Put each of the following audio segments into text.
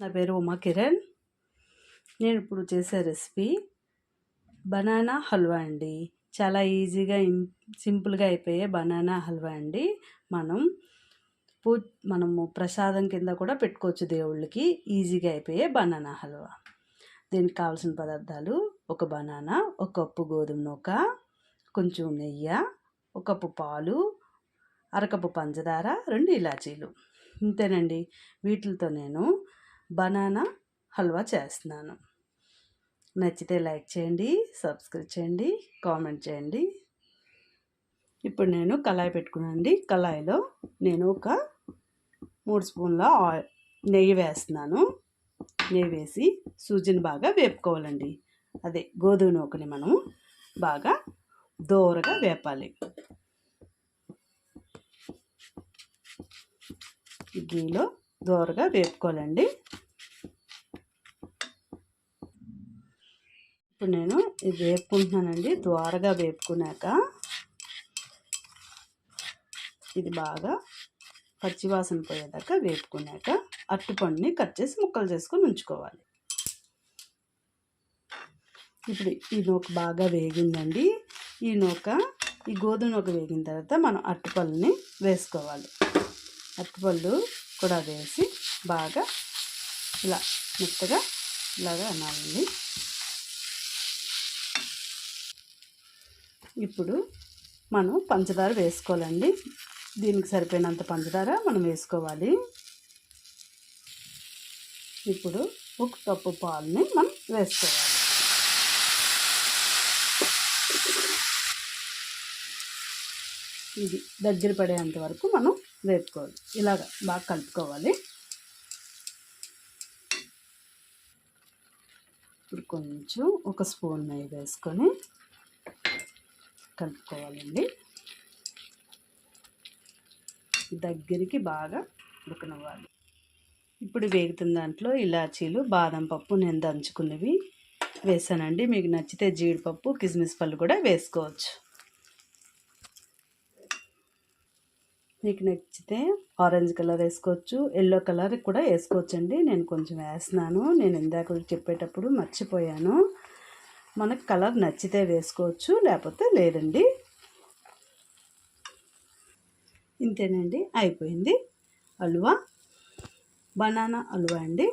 నా పేరు ఉమా కిరణ్ నేను ఇప్పుడు చేసే రెసిపీ బనానా హల్వా అండి. చాలా ఈజీగా సింపుల్గా అయిపోయే బనానా హల్వా అండి. మనం పూ మనము ప్రసాదం కింద కూడా పెట్టుకోవచ్చు దేవుళ్ళకి. ఈజీగా అయిపోయే బనానా హల్వా. దీనికి కావాల్సిన పదార్థాలు ఒక బనానా ఒక కప్పు గోధుమ నూక కొంచెం నెయ్యి ఒక కప్పు పాలు అరకప్పు పంచదార రెండు ఇలాచీలు. ఇంతేనండి. వీటితో నేను బనానా హల్వా చేస్తున్నాను. నచ్చితే లైక్ చేయండి సబ్స్క్రైబ్ చేయండి కామెంట్ చేయండి. ఇప్పుడు నేను కళాయి పెట్టుకున్నానండి. కళాయిలో నేను ఒక మూడు స్పూన్ల ఆయిల్ నెయ్యి వేస్తున్నాను. నెయ్యి వేసి సూజిని బాగా వేపుకోవాలండి. అదే గోధుమ నూకని మనం బాగా దోరగా వేపాలి. గీలో దోరగా వేపుకోవాలండి. ఇప్పుడు నేను ఇది వేపుకుంటున్నానండి. ద్వారగా వేపుకున్నాక ఇది బాగా పచ్చివాసన పోయేదాకా వేపుకున్నాక అట్టుపండుని కట్ చేసి ముక్కలు చేసుకొని ఉంచుకోవాలి. ఇప్పుడు ఈ నూక బాగా వేగిందండి. ఈ నూక ఈ గోధుమ నూక వేగిన తర్వాత మనం అరటిపళ్ళని వేసుకోవాలి. అరటిపళ్ళు కూడా వేసి బాగా ఇలా మెత్తగా ఇలాగా అనాలండి ఇప్పుడు మనం పంచదార వేసుకోవాలండి. దీనికి సరిపోయినంత పంచదార మనం వేసుకోవాలి. ఇప్పుడు ఒక కప్పు పాలని మనం వేసుకోవాలి. ఇది దగ్గర పడేంత వరకు మనం వేపుకోవాలి. ఇలాగ బాగా కలుపుకోవాలి. ఇప్పుడు కొంచెం ఒక స్పూన్ నెయ్యి వేసుకొని కలుపుకోవాలండి. దగ్గరికి బాగా ఉడకనివ్వాలి. ఇప్పుడు వేగుతున్న దాంట్లో ఇలాచీలు బాదం పప్పు నేను దంచుకున్నవి వేసానండి. మీకు నచ్చితే జీడిపప్పు కిస్మిస్ పళ్ళు కూడా వేసుకోవచ్చు. మీకు నచ్చితే ఆరెంజ్ కలర్ వేసుకోవచ్చు ఎల్లో కలర్ కూడా వేసుకోవచ్చండి. నేను కొంచెం వేస్తున్నాను. నేను ఇందాక చెప్పేటప్పుడు మర్చిపోయాను. మనకు కలర్ నచ్చితే వేసుకోవచ్చు లేకపోతే లేదండి. ఇంతేనండి అయిపోయింది హల్వా బనానా హల్వా అండి.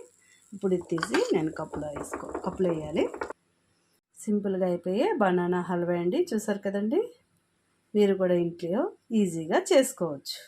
ఇప్పుడు ఇది తీసి నేను కప్పులో వేసుకో కప్పులో వేయాలి. సింపుల్గా అయిపోయే బనానా హల్వా అండి. చూసారు కదండి? మీరు కూడా ఇంట్లో ఈజీగా చేసుకోవచ్చు.